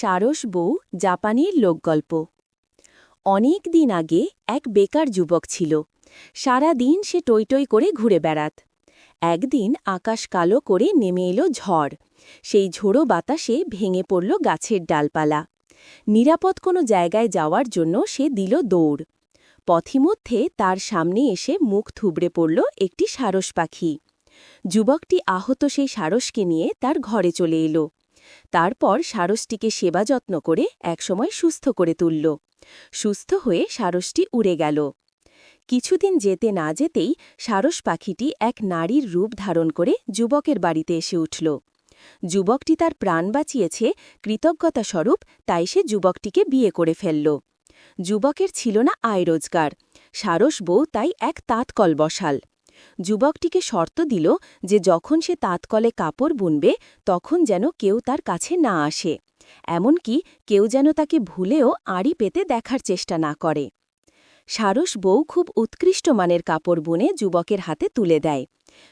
সারস বউ জাপানির লোকগল্প। অনেক দিন আগে এক বেকার যুবক ছিল। সারা দিন সে টইটই করে ঘুরে বেড়াত। একদিন আকাশ কালো করে নেমে এলো ঝড়। সেই ঝোড়ো বাতাসে ভেঙে পড়ল গাছের ডালপালা। নিরাপদ কোনো জায়গায় যাওয়ার জন্য সে দিল দৌড়। পথিমধ্যে তার সামনে এসে মুখ থুবড়ে পড়ল একটি সারস পাখি। যুবকটি আহত সেই সারসকে নিয়ে তার ঘরে চলে এলো। তারপর সারসটিকে সেবা যত্ন করে একসময় সুস্থ করে তুলল। সুস্থ হয়ে সারসটি উড়ে গেল। কিছুদিন যেতে না যেতেই সারস পাখিটি এক নারীর রূপ ধারণ করে যুবকের বাড়িতে এসে উঠল। যুবকটি তার প্রাণ বাঁচিয়েছে কৃতজ্ঞতাস্বরূপ, তাই সে যুবকটিকে বিয়ে করে ফেলল। যুবকের ছিল না আয় রোজগার। সারস বউ তাই এক তাঁতকল বসাল। যুবকটিকে শর্ত দিল যে যখন সে তাঁতকলে কাপড় বুনবে, তখন যেন কেউ তার কাছে না আসে। এমনকি কেউ যেন তাকে ভুলেও আড়ি পেতে দেখার চেষ্টা না করে। সারস বউ খুব উৎকৃষ্ট মানের কাপড় বুনে যুবকের হাতে তুলে দেয়।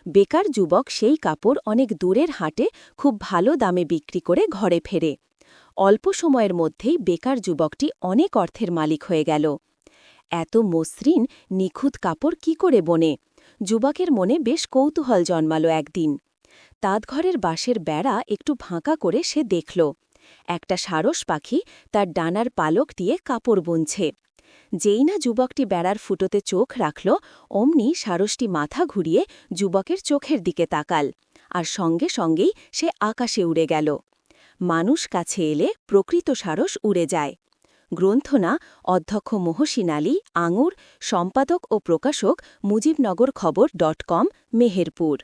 বেকার যুবক সেই কাপড় অনেক দূরের হাটে খুব ভালো দামে বিক্রি করে ঘরে ফেরে। অল্প সময়ের মধ্যেই বেকার যুবকটি অনেক অর্থের মালিক হয়ে গেল। এত মসৃণ, নিখুঁত কাপড় কি করে বনে? যুবকের মনে বেশ কৌতূহল জন্মাল একদিন। তাঁতঘরের বাঁশের বেড়া একটু ফাঁকা করে সে দেখল। একটা সারস পাখি তার ডানার পালক দিয়ে কাপড় বুনছে। যেই না যুবকটি বেড়ার ফুটোতে চোখ রাখল, অমনি সারসটি মাথা ঘুরিয়ে যুবকের চোখের দিকে তাকাল আর সঙ্গে সঙ্গেই সে আকাশে উড়ে গেল। মানুষ কাছে এলে প্রকৃত সারস উড়ে যায়। গ্রন্থনা অধ্যক্ষ মোহসিন আলী আঙুর সম্পাদক ও প্রকাশক মুজিবনগর খবর ডট কম মেহেরপুর।